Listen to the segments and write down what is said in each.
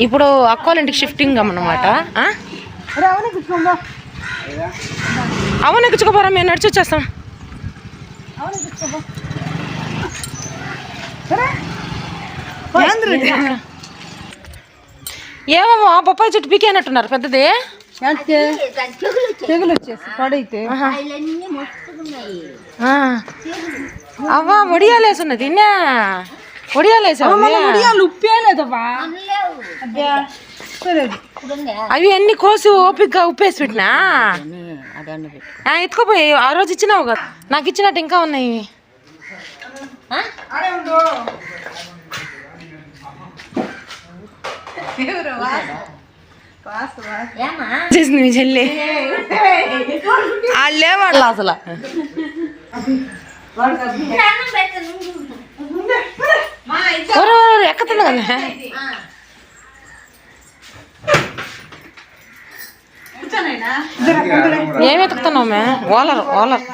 ఇప్పుడు అక్క వాళ్ళ ఇంటికి షిఫ్టింగ్ కూర్చోంబా అవును ఎక్కించుకోపోరా మేము నడిచి వచ్చేస్తాం. అవన్నీ కూర్చోంబా సరే ఏంద్రీ ఏమో ఆ బొప్పాయి చెట్టు పీకేనట్టున్నారు పెద్దది? అంటే తెగులు వచ్చేసి పడైతే. ఆ. అవ్వా వడియాలేసున్నది వడియాలేసా ఉడియాలు ఉప్పే లేదవ్వా అవి అన్ని కోసి ఓపికగా ఉప్పేసి పెట్టినా? ఆ, ఎత్తుకోపోయి ఆ రోజు ఇచ్చినావు కదా. నాకు ఇచ్చినట్టు ఇంకా ఉన్నాయి చేసింది మీ చెల్లి. వాళ్ళే వాళ్ళు అసలు. ఎక్కుతుంది కదా ఏం ఎత్తుకుతున్నావు మే? ఓలర్ ఓలర్.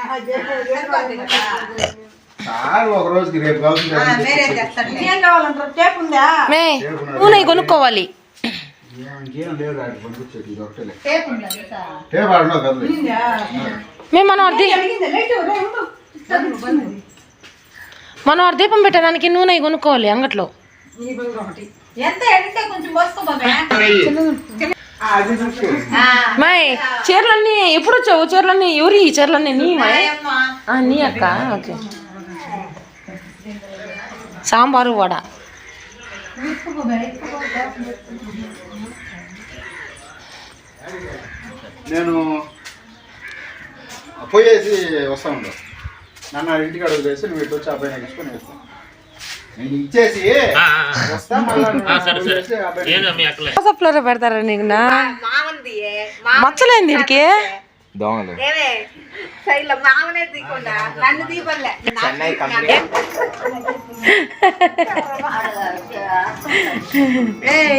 మే నూనె కొనుక్కోవాలి. మేము మనం అర్ధి అడిగింది లైట్ రే ఉండు మనం అర్ధ దీపం పెట్టడానికి నూనె కొనుక్కోవాలి అంగట్లో. ఈ బదులు ఒకటి ఎంత ఎడితే కొంచెం పోసుకోబాబే అది చూసుకో. మాయ్ చీరలన్నీ ఎప్పుడు వచ్చావు? చీరలన్నీ ఎవరి ఈ చీరలన్నీ? నీ మాయ్? ఆ, నీ అక్క? ఓకే. సాంబారు వడ. నేను పోయేసి వస్తా నన్ను ఇంటికి అడుగు వేసి నువ్వు ఇటు వచ్చి అబ్బాయి తీసుకొని వేస్తాను నేను ఇచ్చేసి వస్తా మళ్ళా పెడతారా నీకు నా? మచ్చలేంది దోమలు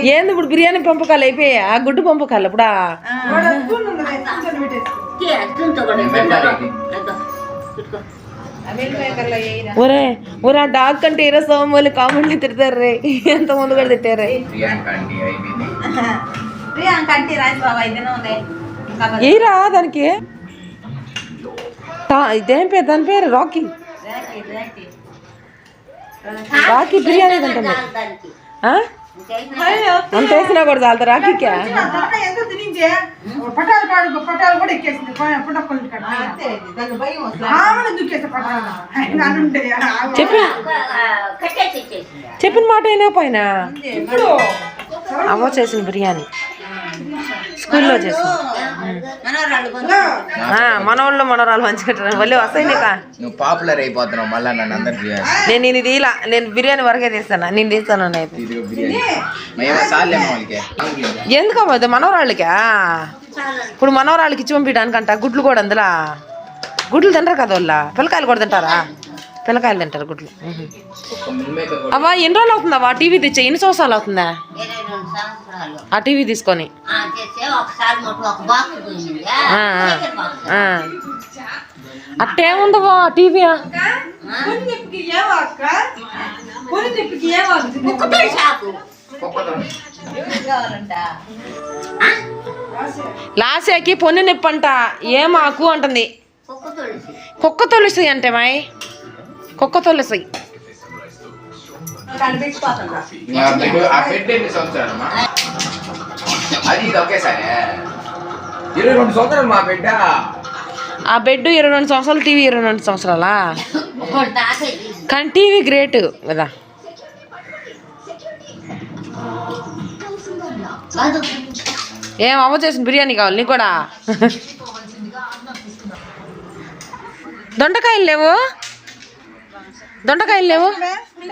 ఏంది ఇప్పుడు బిర్యానీ పంపకాలు అయిపోయా గుడ్డు పంపకాలు ఇప్పుడా? ఒరే ఒరే ఆ డాగ్ కంటే ఇరవై సోమోలు కామెంట్లు తిడతారు రే. ఎంత ముందు కూడా తిట్టారే ఏరా దానికి? తా- ఇదేం పేరు? దాని పేరు రాకీ. రాకీ బిర్యానీ తింటుంది ఆ? అంత వేసినా కూడా ఎంత తినించే పటాలు కాడు పటాలు కూడా ఎక్కేసింది పుట్టకొల్లు కాడ అంతే ఇది, దానికి భయం వస్తుంది. ఆమెను దుక్కేస్తే పటాలు ఆయన అనుంటే చెప్పి చెప్పిన మాట అయినా పైన అవ్వ చేసిన బిర్యానీ. స్కూల్లో ఆ, మనోళ్ళు మనోరాలు మంచిగా మళ్ళీ వస్తాయి నీకా. నువ్వు పాపులర్ అయిపోతున్నావు మళ్ళా నన్ను అందరు నేను ఇది తీలా నేను బిర్యానీ వరకే తీస్తాను? నేను తీస్తాను అయితే. ఇది మనవరాళ్ళకా ఇప్పుడు మనవరాళ్ళకి ఇచ్చి పంపించడానికంట గుడ్లు కూడా అందులో. గుడ్లు తింటారు కదా వాళ్ళ? పిల్లకాయలు కూడా తింటారా? పిల్లకాయలు తింటారు గుడ్లు. అవ్వా ఎన్ని రోజులు అవుతుందా టీవీ తెచ్చే ఎన్ని సంవత్సరాలు అవుతుందా? ఆ టీవీ తీసుకొని. ఆ. అట్టేముందవా టీవీ? లాసేకి పొన్ను నొప్పి అంట ఏమాకు అంటుంది. కుక్క తొలిసి అంటే మాయ్? కుక్క తొలసాయి ఆ బెడ్ ఇరవై రెండు సంవత్సరాలు టీవీ ఇరవై రెండు సంవత్సరాలా? కానీ టీవీ గ్రేట్ కదా. ఏం అమ్మ చేసిన బిర్యానీ కావాలి నీకు కూడా? దొండకాయలు లేవు? దొండకాయలు లేవు?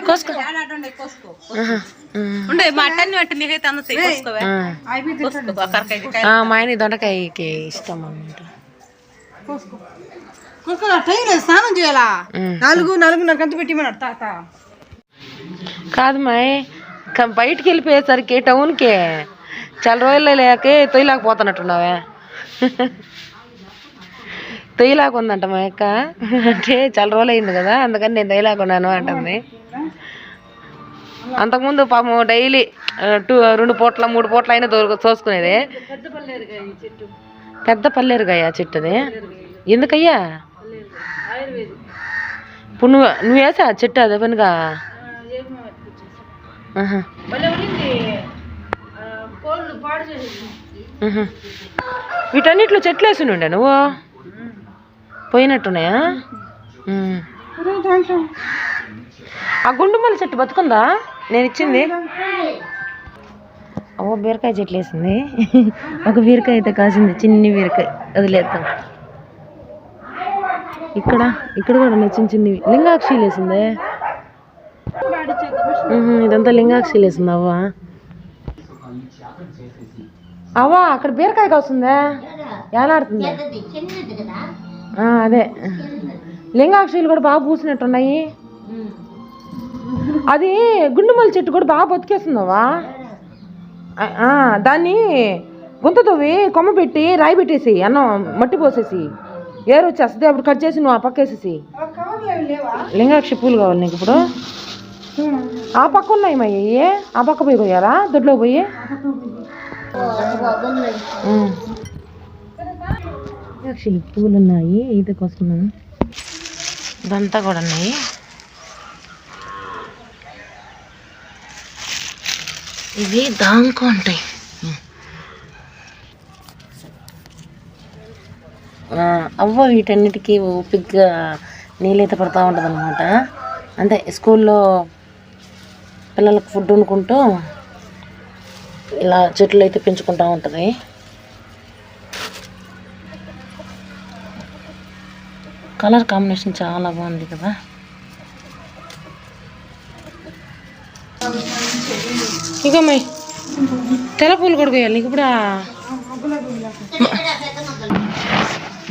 కోసుకో. మా ఆయన దొండకాయకి ఇష్టం అన్నమాట. కుక్క టైం లేదు స్నానం చేయాలా. నాలుగు నాలుగున్నర గంట తాత. కాదు మాయ్ క- బయటికి వెళ్ళిపోయేసరికి టౌన్కి చాలా రోజులు లేకే తొయ్యలేకపోతున్నట్టున్నావే. తొయ్యలాగా ఉందంట మా అక్క. అంటే చాలా రోజులు అయింది కదా అందుకని నేను తొయ్యలేకున్నాను అంటుంది. అంతకుముందు పాపం డైలీ టూ రెండు పూట్ల మూడు పూట్ల అయినా దొరక చూసుకునేది పెద్ద పల్లేరుగాయ చెట్టుది. ఎందుకయ్యా? ఇప్పుడు నువ్వు నువ్వు వేసా చెట్టు అదే పనిగా. వీటన్నిటిలో చెట్లు వేసి ఉండే నువ్వు? పోయినట్టున్నాయా? ఆ గుండుమల్లి చెట్టు బతుకుందా? నేను ఇచ్చింది. ఓ బీరకాయ చెట్లు వేసింది. ఒక బీరకాయ అయితే కాసింది. చిన్ని బీరకాయ. వదిలేద్దాం. ఇక్కడ ఇక్కడ కూడా ఉన్నాయి చిన్న చిన్నవి లింగాక్షి వేసిందే. ఇదంతా లింగాక్షి వేసింది అవ్వ. అవ్వ అక్కడ బీరకాయ కాస్తుందే. ఏలాడుతుంది? అదే లింగాక్షులు కూడా బాగా పూసినట్టున్నాయి అది గుండుమల్లి చెట్టు కూడా బాగా బతికేస్తుందవా దాన్ని గుంత తవ్వి కొమ్మ పెట్టి రాయి పెట్టేసి అన్నం మట్టి పోసేసి ఏరు వచ్చేస్తుంది అప్పుడు కట్ చేసి నువ్వు ఆ పక్క వేసేసి లింగాక్షి పూలు కావాలి నీకు ఇప్పుడు ఆ పక్క ఉన్నాయి మా ఆ పక్క పోయి పోయారా దొడ్లో పోయి ఉమ్. లింగాక్షి పూలు ఉన్నాయి ఈత కోసం ఇదంతా కూడా ఉన్నాయి. ఇవి దాంకో ఉంటాయి. అవ్వ వీటన్నిటికీ ఓపిగ్గా నీళ్ళైతే పడతా ఉంటుంది అనమాట అంటే స్కూల్లో పిల్లలకు ఫుడ్ వండుకుంటూ ఇలా చెట్లు అయితే పెంచుకుంటూ ఉంటుంది. కలర్ కాంబినేషన్ చాలా బాగుంది కదా. ఇగమ్మాయి తెల్ల పూలు కూడా కొయ్యాలి నీకు ఇప్పుడు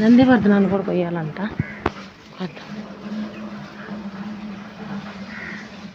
నందివర్ధనాలు కూడా కొయ్యాలంట